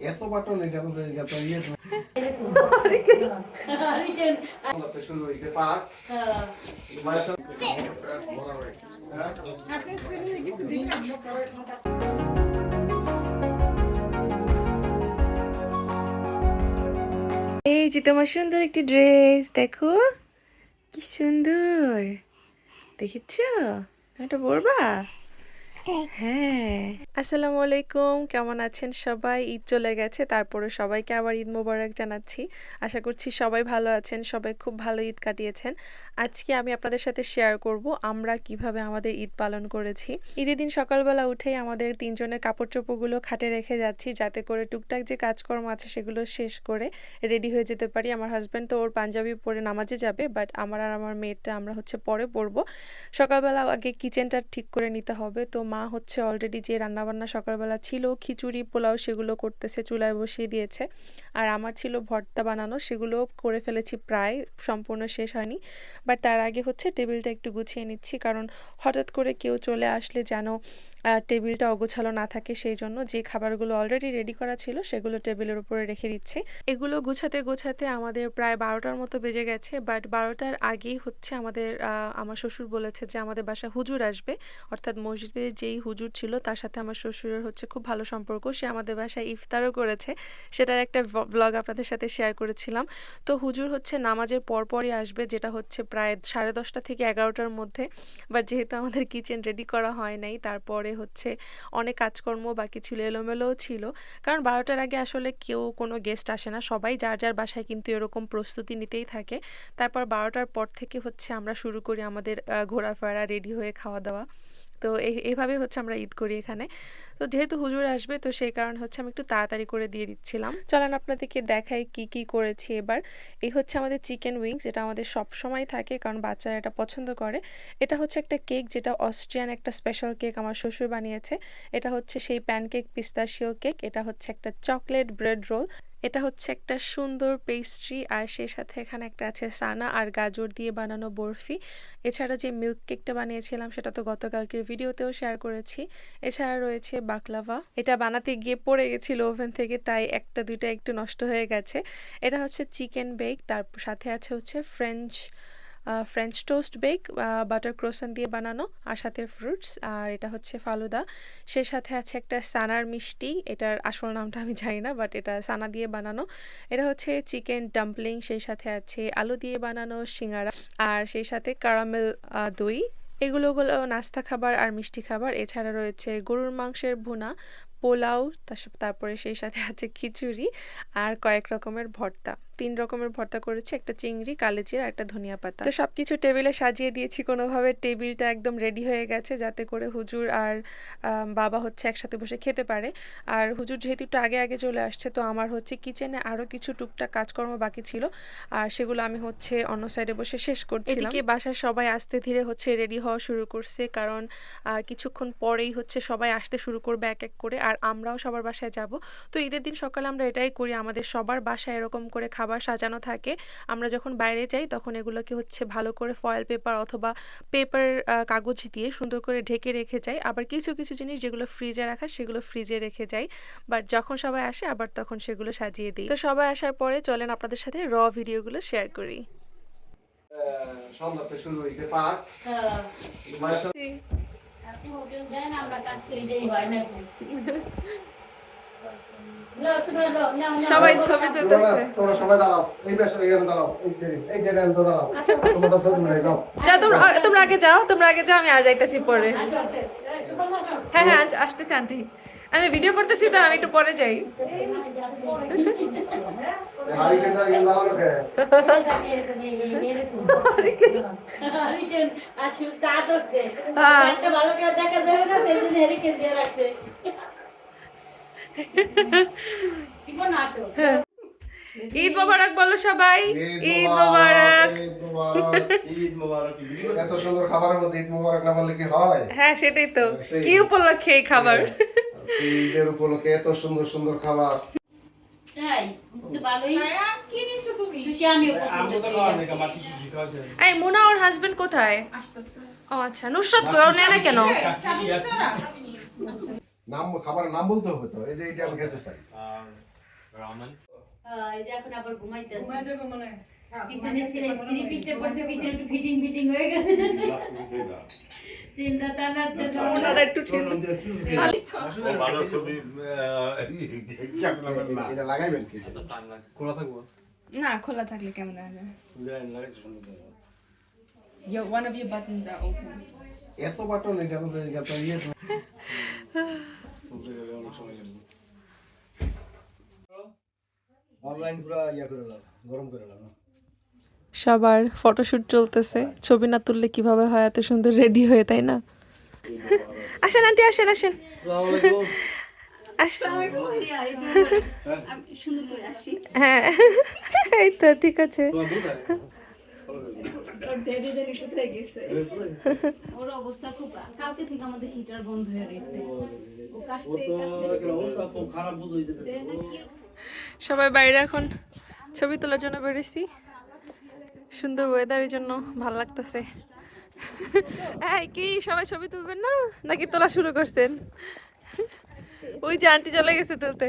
এত বাটন এটা ইয়ে? এই যে তোমার সুন্দর একটি ড্রেস দেখো। কি সুন্দর। দেখেছ? এটা পরবা? হ্যাঁ। আসসালামু আলাইকুম কেমন আছেন সবাই? ঈদ চলে গেছে তারপরে সবাইকে আবার ঈদ মোবারক জানাচ্ছি। আশা করছি সবাই ভালো আছেন সবাই খুব ভালো ঈদ কাটিয়েছেন। আজকে আমি আপনাদের সাথে শেয়ার করব আমরা কীভাবে আমাদের ঈদ পালন করেছি। ঈদের দিন সকালবেলা উঠেই আমাদের তিনজনের কাপড় চোপড়গুলো খাটে রেখে যাচ্ছি যাতে করে টুকটাক যে কাজকর্ম আছে সেগুলো শেষ করে রেডি হয়ে যেতে পারি। আমার হাজব্যান্ড তো ওর পাঞ্জাবি পরে নামাজে যাবে বাট আমার আর আমার মেয়েটা আমরা হচ্ছে পরে পরবো। সকালবেলা আগে কিচেনটা ঠিক করে নিতে হবে তো মা হচ্ছে অলরেডি যে রান্নাবান্না সকালবেলা ছিল, খিচুড়ি, পোলাও সেগুলো করতেছে, চুলায় বসিয়ে দিয়েছে। আর আমার ছিল ভর্তা বানানো, সেগুলো করে ফেলেছি প্রায়, সম্পূর্ণ শেষ হয়নি। বাট তার আগে হচ্ছে টেবিলটা একটু গুছিয়ে নিচ্ছি, কারণ হঠাৎ করে কেউ চলে আসলে যেন টেবিলটা অগোছালো না থাকে, সেই জন্য যে খাবারগুলো অলরেডি রেডি করা ছিল, সেগুলো টেবিলের উপরে রেখে দিচ্ছি। এগুলো গুছাতে, গোছাতে আমাদের প্রায় বারোটার মতো বেজে গেছে বাট বারোটার আগেই হচ্ছে আমাদের আমার শ্বশুর বলেছে যে আমাদের বাসা হুজুর আসবে, অর্থাৎ মসজিদে যেই হুজুর ছিল, তার সাথে আমার শ্বশুরের হচ্ছে খুব ভালো সম্পর্ক। সে আমাদের বাসায় ইফতারও করেছে। সেটার একটা ব্লগ আপনাদের সাথে শেয়ার করেছিলাম। তো হুজুর হচ্ছে নামাজের পরপরই আসবে, যেটা হচ্ছে প্রায় সাড়ে দশটা থেকে এগারোটার মধ্যে। বাট যেহেতু আমাদের কিচেন রেডি করা হয় নাই, তারপরে হচ্ছে অনেক কাজকর্ম বাকি ছিল, এলোমেলোও ছিল। কারণ বারোটার আগে আসলে কেউ কোনো গেস্ট আসে না। সবাই যার যার বাসায় কিন্তু এরকম প্রস্তুতি নিতেই থাকে। তারপর বারোটার পর থেকে হচ্ছে আমরা শুরু করি আমাদের ঘোরাফেরা রেডি হয়ে খাওয়া দাওয়া। তো এই- এইভাবে হচ্ছে আমরা ঈদ করি এখানে। তো যেহেতু হুজুর আসবে, তো সেই কারণে হচ্ছে আমি একটু তাড়াতাড়ি করে দিয়ে দিচ্ছিলাম। চলেন আপনাদেরকে দেখাই কি কি করেছি এবার। এই হচ্ছে আমাদের চিকেন উইংস যেটা আমাদের সব সময় থাকে কারণ বাচ্চারা এটা পছন্দ করে। এটা হচ্ছে একটা কেক যেটা অস্ট্রিয়ান একটা স্পেশাল কেক আমার শ্বশুর বানিয়েছে। এটা হচ্ছে সেই প্যানকেক পিস্তাশিও কেক এটা হচ্ছে একটা চকলেট ব্রেড রোল এটা হচ্ছে একটা সুন্দর পেস্ট্রি আর সেই সাথে এখানে একটা আছে সানা আর গাজর দিয়ে বানানো বরফি। এছাড়া যে মিল্ক কেকটা বানিয়েছিলাম সেটা তো গতকালকে ভিডিওতেও শেয়ার করেছি। এছাড়া রয়েছে বাকলাভা এটা বানাতে গিয়ে পড়ে গেছিল ওভেন থেকে, তাই একটা দুইটা একটু নষ্ট হয়ে গেছে। এটা হচ্ছে চিকেন বেক তার সাথে আছে হচ্ছে French French toast bake butter croissant দিয়ে বানানো, আর সাথে ফ্রুটস আর এটা হচ্ছে ফালুদা। সে সাথে আছে একটা সানার মিষ্টি, এটার আসল নামটা আমি জানি না বাট এটা সানা দিয়ে বানানো। এটা হচ্ছে চিকেন ডাম্পলিং সেই সাথে আছে আলু দিয়ে বানানো সিঙ্গারা, আর সেই সাথে কারামেল দই। এগুলো নাস্তা খাবার আর মিষ্টি খাবার। এছাড়া রয়েছে গরুর মাংসের ভুনা, পোলাও তারপরে সেই সাথে আছে খিচুড়ি, আর কয়েক রকমের ভর্তা। তিন রকমের ভর্তা করেছি একটা চিংড়ি কালেচির আর একটা ধনিয়া পাতা। তো সবকিছু টেবিলে সাজিয়ে দিয়েছি কোনোভাবে টেবিলটা একদম রেডি হয়ে গেছে যাতে করে হুজুর আর বাবা হচ্ছে একসাথে বসে খেতে পারে। আর হুজুর যেহেতু একটু আগে আগে চলে আসছে তো আমার হচ্ছে কিচেনে আরও কিছু টুকটাক কাজকর্ম বাকি ছিল। আর সেগুলো আমি হচ্ছে অন্য সাইডে বসে শেষ করছি এদিকে বাসায় সবাই আস্তে ধীরে হচ্ছে রেডি হওয়া শুরু করছে কারণ কিছুক্ষণ পরেই হচ্ছে সবাই আসতে শুরু করবে এক এক করে আর আমরাও সবার বাসায় যাব। তো ঈদের দিন সকালে আমরা এটাই করি আমাদের সবার বাসায় এরকম করে খাবার সাজানো থাকে। আমরা যখন বাইরে যাই তখন এগুলোকে হচ্ছে ভালো করে ফয়েল পেপার অথবা পেপার কাগজ দিয়ে সুন্দর করে ঢেকে রেখে যাই। আবার কিছু কিছু জিনিস যেগুলো ফ্রিজে রাখা সেগুলো ফ্রিজে রেখে যাই। বাট যখন সবাই আসে আবার তখন সেগুলো সাজিয়ে দিই। তো সবাই আসার পরে চলেন আপনাদের সাথে র ভিডিওগুলো শেয়ার করি। সন্ধ্যাতে শুরু হয়েছে পাক মায়ের সাথে সবাই ছবি তোমরা তোমরা সবাই দাঁড়াও। এই বেশ এখানে দাঁড়াও। এই যে এই যে এখানে দাঁড়াও। তোমরা ছবি উঠাই যাও যা তোমরা তোমরা আগে যাও তোমরা আগে যাও আমি আর যাইতেছি পরে। হ্যাঁ হ্যাঁ আন্টি- আসতেছি আন্টি। আমি ভিডিও করতেছি তো আমি একটু পরে যাই। হ্যাঁ। ঈদ মোবারক। বলো সবাই। ঈদ মোবারক ঈদ মোবারক। এত সুন্দর খাবারের মধ্যে ঈদ মোবারক না বললে কি হয়? হ্যাঁ সেটাই তো। কি উপলক্ষে এই খাবার? ঈদের উপলক্ষে এত সুন্দর সুন্দর খাবার। এই মুনা ওর হাজবেন্ড কোথায়? ও আচ্ছা নুসরত কই ওর নেয় না কেন? নাম খাবারের নাম বলতে হবে তো এই যে এটা আমি খেতে চাই। এই যে এখন আবার ঘুমাইতেছে। পিছনে ছেলে থ্রি পিঠে পড়ছে পিছনে একটু ফিটিং ফিটিং হয়ে গেছে। চিন্তা টানাতে ওনারা একটু ভালো ছবি না এটা লাগাইবেন কি? খোলা থাকব? না খোলা থাকলে কেমন দেখা যায় Your, one of your buttons are open. এত বাটন এটা ইয়ে অনলাইন পুরো ইয়া করে গরম করে দাও সবার ফটোশুট চলতেছে। ছবি না তুললে কীভাবে হয়? এত সুন্দর রেডি হয়ে তাই না? আসেন আন্টি আসেন আসেন। আসেন হ্যাঁ। এই তো ঠিক আছে। ওর অবস্থা খুব কালকে থেকে আমাদের হিটার বন্ধ হয়ে গেছে ও কাশতে অবস্থা খারাপ বুঝ হয়েছে সবাই বাইরে এখন ছবি তোলার জন্য বেরিয়েছি। সুন্দর ওয়েদারের জন্য ভালো লাগতেছে। এই কি সবাই ছবি তুলবেন না? নাকি তোলা শুরু করছেন? ওই যে আন্টি চলে গেছে তুলতে।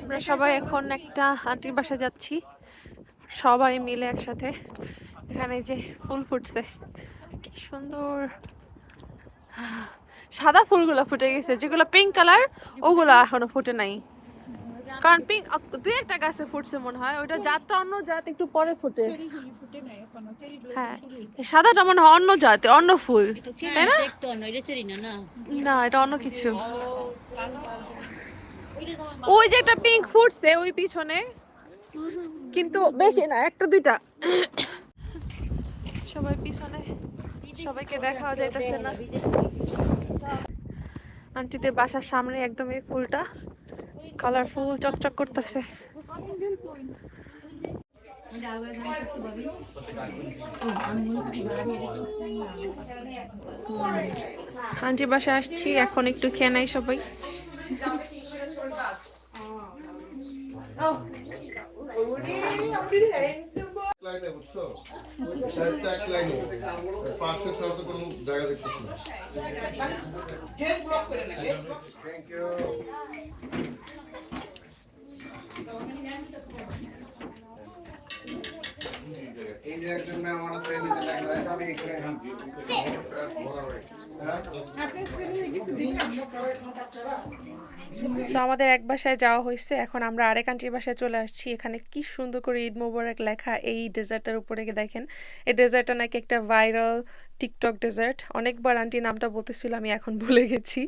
আমরা সবাই এখন একটা আন্টির বাসা যাচ্ছি। সবাই মিলে একসাথে। এখানে যে ফুল ফুটছে। কি সুন্দর। সাদা ফুলগুলো ফুটে গেছে যেগুলো পিঙ্ক কালার ওগুলো এখনও ফুটে নাই। কারণ পিঙ্ক দুই একটা গাছে ফুটছে মনে হয় ওইটা জাতটা অন্য জাত একটু পরে ফুটে। হ্যাঁ সাদাটা মনে হয় অন্য জাত অন্য ফুল তাই না? না এটা না না। না এটা অন্য কিছু। ওই যে একটা পিঙ্ক ফুটছে ওই পিছনে কিন্তু বেশি না একটা দুইটা। সবাই পিছনে সবাইকে দেখা যাইতেছে না। আন্টিদের বাসার সামনে একদম এই ফুলটা কালারফুল চকচক করতেছে। আন্টির বাসায় আসছি, এখন একটু খেয়ে নাই সবাই। লাইনে বুঝছ? চারটা এক লাইনে পাশে ছাড়া তো কোনো জায়গা দেখতেছি না। থ্যাংক ইউ এই যে একজন ম্যাম আমার সাথে আমি এখানে সো আমাদের এক বাসায় যাওয়া হয়েছে। এখন আমরা আরেক আন্টির বাসায় চলে আসছি। এখানে কি সুন্দর করে ঈদ মোবারক লেখা এই ডেজার্টটার উপরে দেখেন। এই ডেজার্টটা নাকি একটা ভাইরাল টিকটক ডেজার্ট। অনেকবার আন্টি নামটা বলতেছিল, আমি এখন ভুলে গেছি।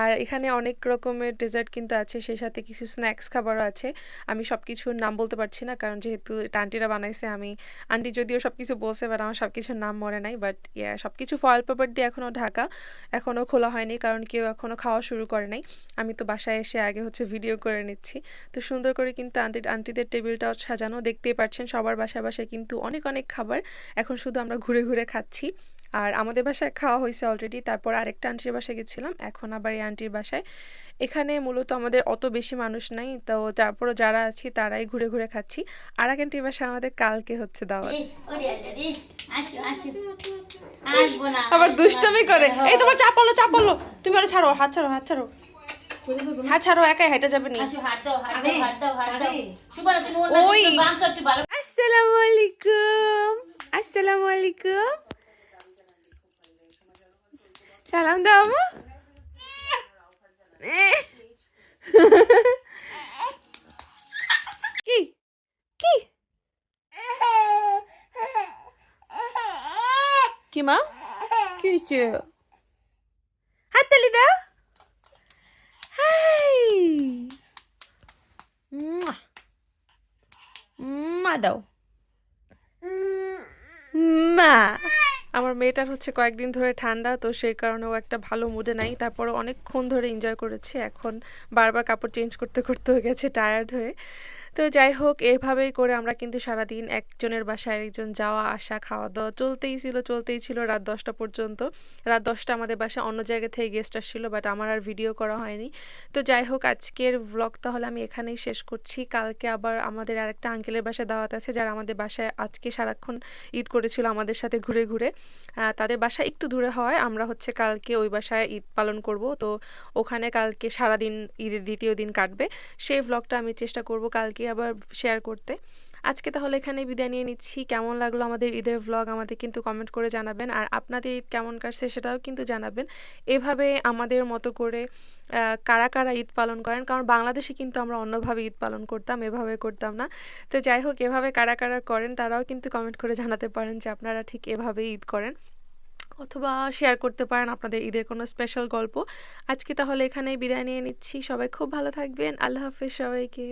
আর এখানে অনেক রকমের ডেজার্ট কিন্তু আছে, সেই সাথে কিছু স্ন্যাক্স খাবারও আছে। আমি সব কিছুর নাম বলতে পারছি না, কারণ যেহেতু এটা আন্টিরা বানাইছে, আমি, আন্টি যদিও সব কিছু বলছে বাট আমার সব কিছুর নাম মনে নাই। বাট ইয়া সব কিছু ফয়েল পেপার দিয়ে এখনও ঢাকা এখনও খোলা হয়নি, কারণ কেউ এখনও খাওয়া শুরু করে নাই। আমি তো বাসায় এসে আগে হচ্ছে ভিডিও করে নিচ্ছি। তো সুন্দর করে কিন্তু আন্টি, আন্টিদের টেবিলটাও সাজানো, দেখতেই পাচ্ছেন সবার বাসায় বাসায় কিন্তু অনেক অনেক খাবার। এখন শুধু আমরা ঘুরে ঘুরে খাচ্ছি। আর আমাদের বাসায় খাওয়া হয়েছে অলরেডি তারপর আরেকটা আন্টির বাসায় গেছিলাম এখন আবার এই আন্টির বাসায়। এখানে মূলত আমাদের অত বেশি মানুষ নাই তো তারপরও যারা আছি তারাই ঘুরে ঘুরে খাচ্ছি। আর এক আন্টির বাসায় আমাদের কালকে হচ্ছে দাওয়াত। আবার দুষ্টমি করে। এই তোমার চাপালো চাপালো তুমি আরে ছাড়ো হাত ছাড়ো হাত ছাড়ো। হাত ছাড়ো একাই হাইটা যাবে নি। আসো হাত দাও হাত দাও হাত দাও হাত দাও। সুবহান তুমি ওর ওই। আসসালামু আলাইকুম। আসসালামু আলাইকুম। সালাম দাও আমা কি কি কি মা কি হয়েছে হাততালি দাও হাই মা দাও মা আমার মেয়েটার হচ্ছে কয়েকদিন ধরে ঠান্ডা, তো সেই কারণেও একটা ভালো মুডে নাই। তারপরে অনেকক্ষণ ধরে এনজয় করেছি। এখন বারবার কাপড় চেঞ্জ করতে করতে হয়ে গেছে টায়ার্ড হয়ে। তো যাই হোক, এভাবেই করে আমরা কিন্তু সারাদিন একজনের বাসায় একজন যাওয়া, আসা খাওয়া দাওয়া চলতেই ছিল চলতেই ছিল রাত দশটা পর্যন্ত। রাত দশটা আমাদের বাসায় অন্য জায়গা থেকে গেস্ট আসছিল বাট আমার আর ভিডিও করা হয়নি। তো যাই হোক, আজকের ব্লগ তাহলে আমি এখানেই শেষ করছি। কালকে আবার আমাদের আরেকটা আঙ্কেলের বাসায় দাওয়াত আছে, যারা আমাদের বাসায় আজকে সারাক্ষণ ঈদ করেছিল আমাদের সাথে ঘুরে ঘুরে। তাদের বাসা একটু দূরে হয়, আমরা হচ্ছে কালকে ওই বাসায় ঈদ পালন করব। তো ওখানে কালকে সারাদিন ঈদের দ্বিতীয় দিন কাটবে। সেই ব্লগটা আমি চেষ্টা করব কালকে আবার শেয়ার করতে। আজকে তাহলে এখানে বিদায় নিয়ে নিচ্ছি। কেমন লাগল আমাদের ঈদের ব্লগ আমাদের কিন্তু কমেন্ট করে জানাবেন। আর আপনাদের ঈদ কেমন কাটছে সেটাও কিন্তু জানাবেন। এভাবে আমাদের মতো করে কারা কারা ঈদ পালন করেন? কারণ বাংলাদেশে কিন্তু আমরা অন্যভাবে ঈদ পালন করতাম, এভাবে করতাম না। তো যাই হোক, এভাবে কারা কারা করেন তারাও কিন্তু কমেন্ট করে জানাতে পারেন যে আপনারা ঠিক এভাবে ঈদ করেন। অথবা শেয়ার করতে পারেন আপনাদের ঈদের কোনো স্পেশাল গল্প। আজকে তাহলে এখানেই বিদায় নিয়ে নিচ্ছি। সবাই খুব ভালো থাকবেন। আল্লাহ হাফেজ সবাইকে।